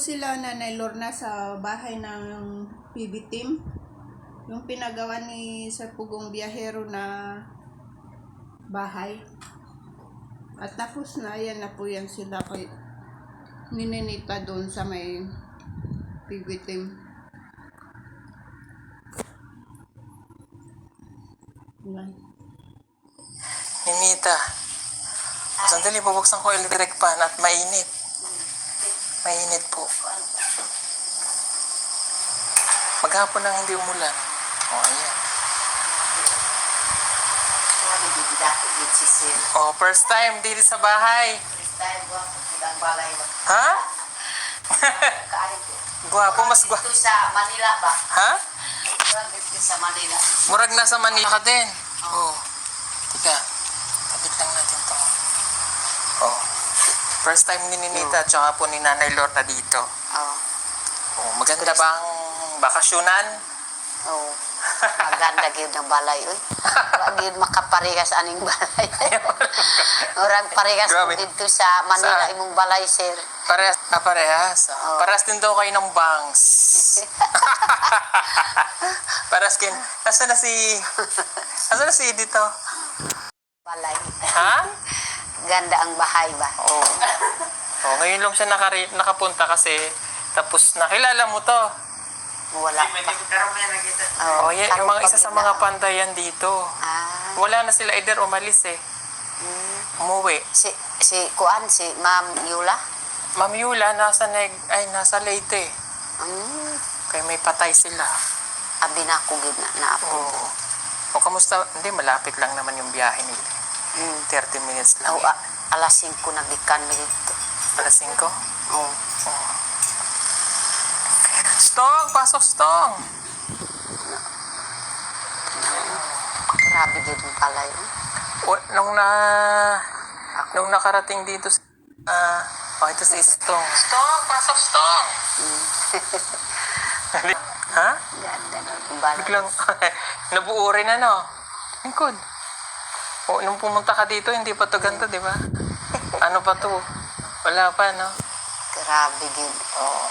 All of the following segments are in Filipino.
sila Nanay Lorna sa bahay ng PB team. Yung pinagawa ni Sir Pugong Biyahero na bahay. At tapos na, yan na po yan sila kay nininita doon sa may PB team. Ninita. Sandali, bubuksan ko yung electric pan at mainit. Mainit po. Maghapon nang hindi umulan. O, oh, ayan. Oh, first time dito sa bahay. Style wa ang balay wa. Ha? Gwapo, mas gwapo. Dito sa Manila ba? Ha? Kurang dito sa Manila. Murag nasa Manila ka din. Oh. Tika. Kapit lang. Oh. First time ni Ninita at saka po ni Nanay Lorna dito. Oh. Oh, maganda bang bakasyonan? Oh. Maganda gyud ang balay oy. Wa gyud makaparehas aning balay. Orang parehas Grabe. dito sa Manila Saan? imong balay sir. Parehas, ah, parehas. Oo. Parehas din daw kayo ng bangs. parehas kin. Nasaan na si... Nasaan na si dito? balay. Ha? Ganda ang bahay ba? Oo. Oh. ngayon lang siya nakari, nakapunta kasi tapos nakilala mo to. Wala pa. Oh, yan, yung mga isa sa mga pantayan dito. Ah. Wala na sila either umalis eh. mm. Umuwi. Si si kuan si Ma'am Yula. Ma'am Yula, nasa neg, ay, nasa Leyte. Mm. Kaya may patay sila. Abi na ako gid na naapo. Oo. O kamusta? Hindi, malapit lang naman yung biyahe nila. Mm. 30 minutes lang. Oh, a, alas 5 nagikan mi dito. Alas 5. Oh. Stong! Pasok, Stong! Grabe ang palay. oh. O, nung na... Nung nakarating dito sa... Ah, oh, ito si Stong. Stong! Pasok, Stong! ha? Ganda balay. Biglang... nabuo rin ano. Lingkod. O, nung pumunta ka dito, hindi pa to ganito, di ba? Ano pa to? Wala pa, no? Grabe gid. Oo.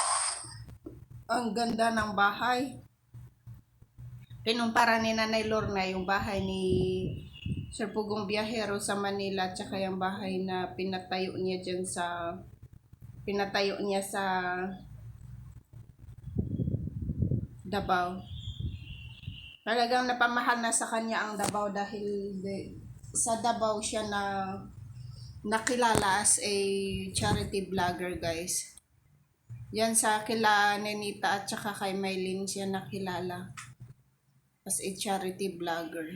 Ang ganda ng bahay. Kinumpara ni Nanay Lorna yung bahay ni Sir Pugong Biyahero sa Manila at saka yung bahay na pinatayo niya dyan sa pinatayo niya sa Davao. Talagang napamahal na sa kanya ang Davao dahil de, sa Davao siya na nakilala as a charity vlogger guys. Yan sa kila Nenita at saka kay Maylin siya nakilala as a charity vlogger.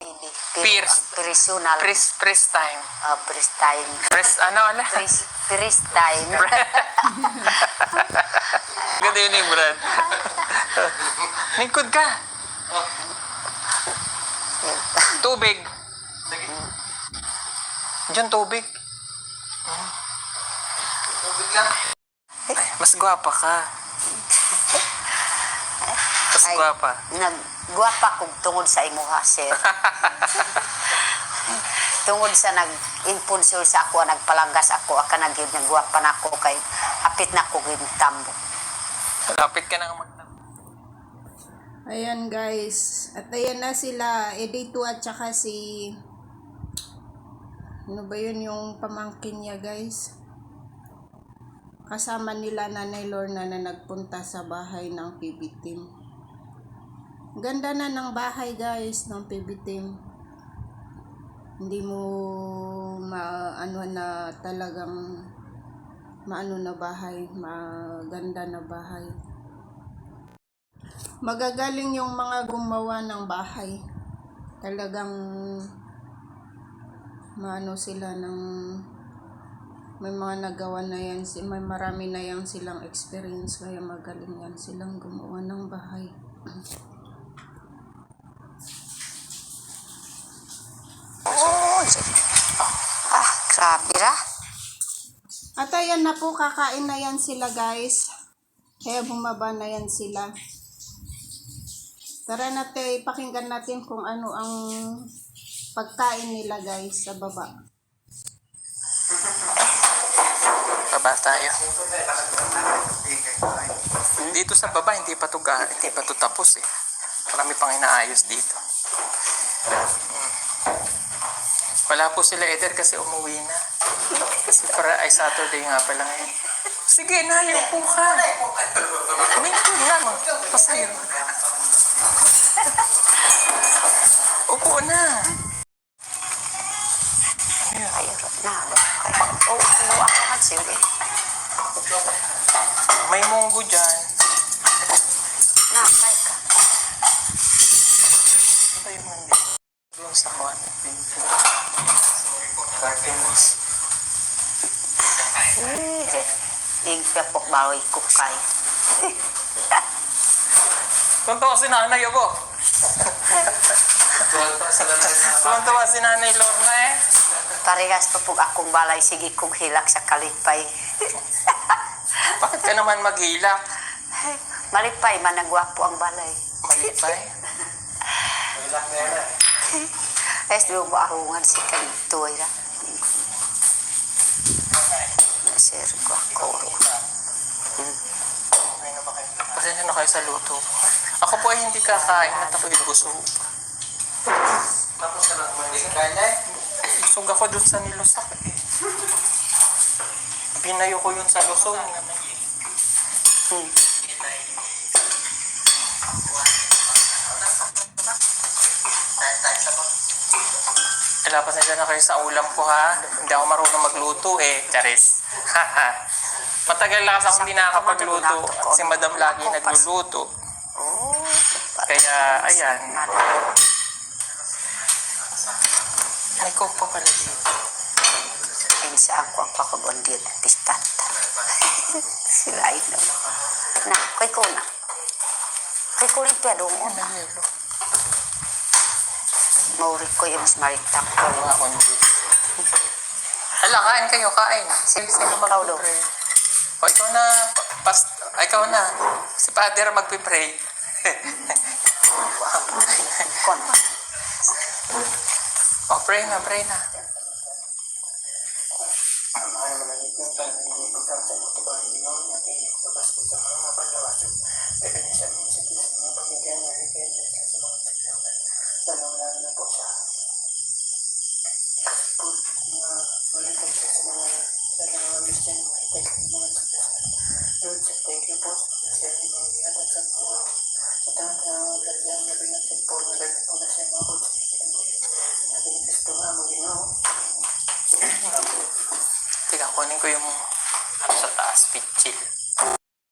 Ang personal. Press, press time. Uh, press time. Press, ano, ano? Press, press time. Eh, Brad. Lingkod ka. Tubig. Diyan tubig. Tubig lang. Ay, mas gwapa ka. Mas Ay, gwapa. Nagguwapa ko tungod sa imo ha, sir. tungod sa nag-imponsor sa ako, nagpalanggas ako, aka na gyud nagguwapa na ako kay hapit na ko gid tambo. Lapit ka nang mag... Ayan guys. At ayan na sila. Edito at saka si... Ano ba yun yung pamangkin niya guys? Kasama nila Nanay Lorna na nagpunta sa bahay ng PB team. Ganda na ng bahay guys ng PB team. Hindi mo maano na talagang maano na bahay, maganda na bahay magagaling yung mga gumawa ng bahay. Talagang maano sila ng may mga nagawa na yan, may marami na yan silang experience kaya magaling yan silang gumawa ng bahay. Oh, ah, grabe ra. At ayan na po, kakain na yan sila guys. Kaya bumaba na yan sila. Tara natin, pakinggan natin kung ano ang pagkain nila guys sa baba. Baba tayo. Dito sa baba, hindi pa to hindi pa to tapos eh. Marami pang inaayos dito. Mm. Wala po sila Eder kasi umuwi na. Kasi para ay Saturday nga pala ngayon. Sige, Nay, upo ka. Minto nga mo. Pasayo. Upo na. Ayun na. Oo, ako sige. May munggo dyan. Pepok bawi ko kay. Tuntua si nanay ako. Tuntua si nanay Lorna eh. Parehas pa po akong balay sige kong hilak sa kalipay. Bakit ka naman maghilak? Malipay man nagwapo ang balay. Malipay. Es di mo arungan si kanitoy ra. Sir ko ako. Pasensya na kayo sa luto. Ako po ay hindi kakain at ako'y busog. Tapos ka lang Busog ako dun sa nilusak eh. Binayo ko yun sa Luzon. Hmm. Wala pasensya na kayo sa ulam ko ha. Hindi ako marunong magluto eh. Charis. Matagal na kasi ako hindi nakakapagluto. Si madam lagi nagluluto. Kaya, ayan. May pa pala dito. Insa ako ang pakabondit pistat. Sila ay na. Na, koy ko na. Koy ko rin pa doon. Ano yelo? Mauri ko yung mas maritak ko. Ano ako Hala, kain kayo, kain. Sino, sino magpipray? O, ikaw na, past, ay, ikaw na. Si Father magpipray. O, pray na, pray na. Thank you po sa siya ni mga ginatan sa mga sa tanang na plasya na pinasin po na dagdag po na siya mga po sa Sabi ni Kristo nga mag-inaw. Teka, kunin ko yung ano sa taas, pitchil.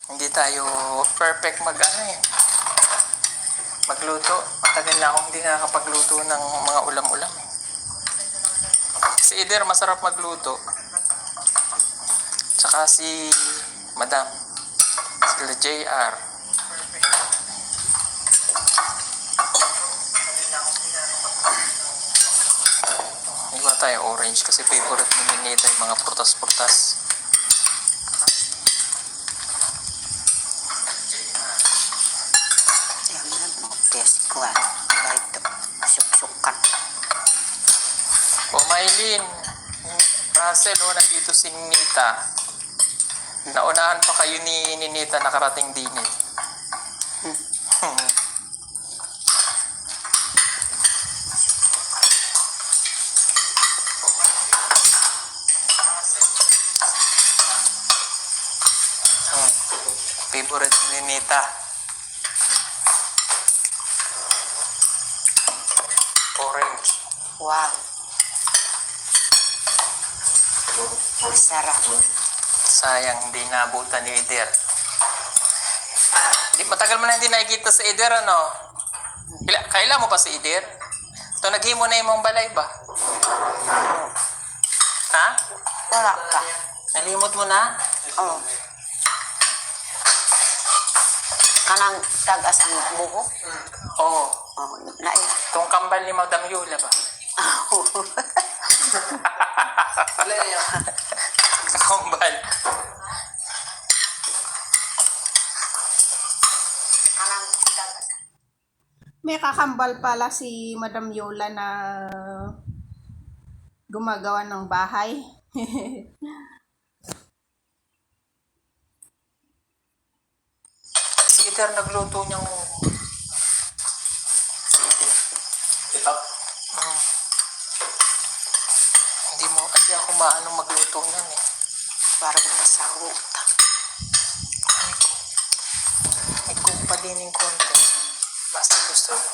Hindi tayo perfect mag ano eh. Magluto. Matagal na akong hindi nakakapagluto ng mga ulam-ulam eh. Si Eder masarap magluto. Tsaka si Madam. Sila JR. Iba tayo orange kasi favorite ni Ninita yung mga prutas-prutas. Russell, o nandito si Nita. Naunahan pa kayo ni Ninita nakarating din eh. Hmm. Favorite ni Ninita. Orange. Wow. Masarap. Sayang, hindi naabutan ni Eder. Di, matagal mo na hindi nakikita si Eder, ano? Kila, kaila mo pa si Eder? Ito, naghimo na yung balay ba? Ha? Wala ka. Nalimot mo na? Oh. Kanang tagas ang buhok. Oo. Oh, na Itong kambal ni Madam Yula ba? Kambal. Kanang tagas. May kakambal pala si Madam Yola na gumagawa ng bahay. Si Eder nagluto niyang... maano magluto niyan eh. Para ko. May kumpa din yung konti. Basta gusto mo.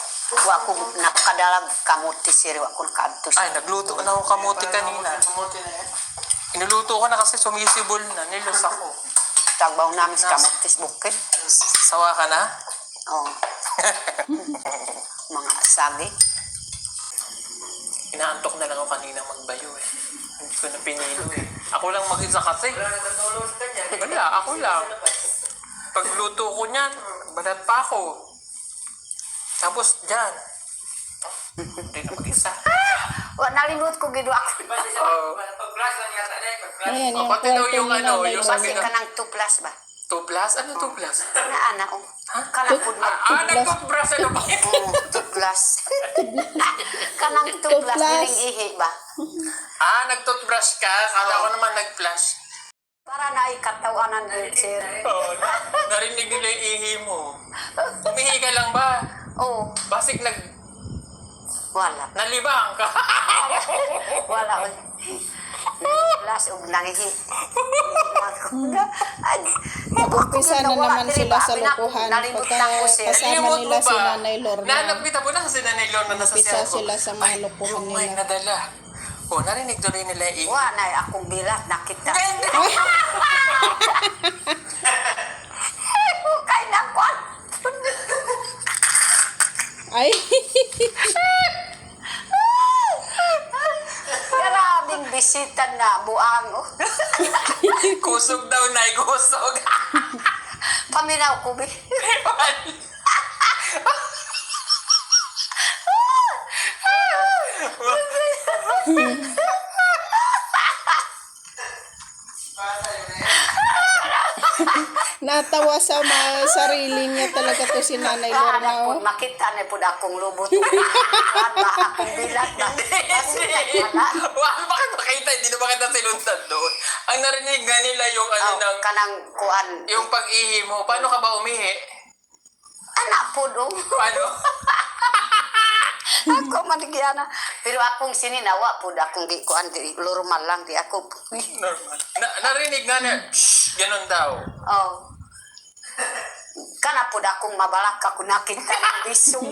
Wa ko nakadalag kamuti sir, wa ko nakaadtos. Ay, nagluto na ako kamuti kanina. Mamuti na yan. Inuluto ko na kasi sumisibol na. Nilos ako. Tagbaw namin sa kamutis bukid. Sawa ka na? Oh. Mga sagi. Inaantok na lang ako kanina magbayo eh. Ko na pinilo eh. Ako lang mag-isa kasi. Wala natutulog ka niyan. Wala, ako lang. Pagluto ko niyan, balat pa ako. Tapos dyan. Hindi na mag-isa. Wa nalimot ko gid ako. Oo. pag-flash lang yata na eh. Oh, yung pati daw yung ano, yung sabi Kasi kanang 2 plus ba? 2 plus? Ano 2 plus? Na ana oh. Kanang pud mag Ah, nag-toothbrush ano ba? 2 plus. kanang 2 Two plus plus. diring ihi ba? ah, nag-toothbrush ka? Kala ko naman nag-flush. Para na ikatawanan din sir. Oh, narinig nila yung ihi mo. Umihi ka lang ba? Oh, Basik nag... wala. Nalibang ka. Wala. Plus og nangihi. Ay, Nag-umpisa na naman sila sa. Nalimot Pagka ko kasama nila si? Nanay Lorna. Nanagbita mo na si Nanay Lorna nasa Umpisa cellphone. sila sa mga Ay, mic nila. nadala. Oh, narinig tuloy nila yung ihi. Wa na akong bilat nakita. Kwan. Ay, Grabing bisita na buang. Kusog daw, Nay. Kusog. Paminaw ko bi. natawa sa mga sarili niya talaga to si Nanay Lorna. oh. makita na po akong lubot. Wala akong bilat ba. Wala. Wala? Hindi na makita sinundan doon. Ang narinig nga nila yung ano Oh, ng... kanang kuan. Yung pag-ihi mo. Paano ka ba umihi? Anak po do. Paano? ako manigyana. Pero akong sininawa po akong di kuan di normal lang di ako. Normal. Na, narinig nga na, shh, ganun daw. Oh. Kana po akong mabalak ako nakita ng bisong.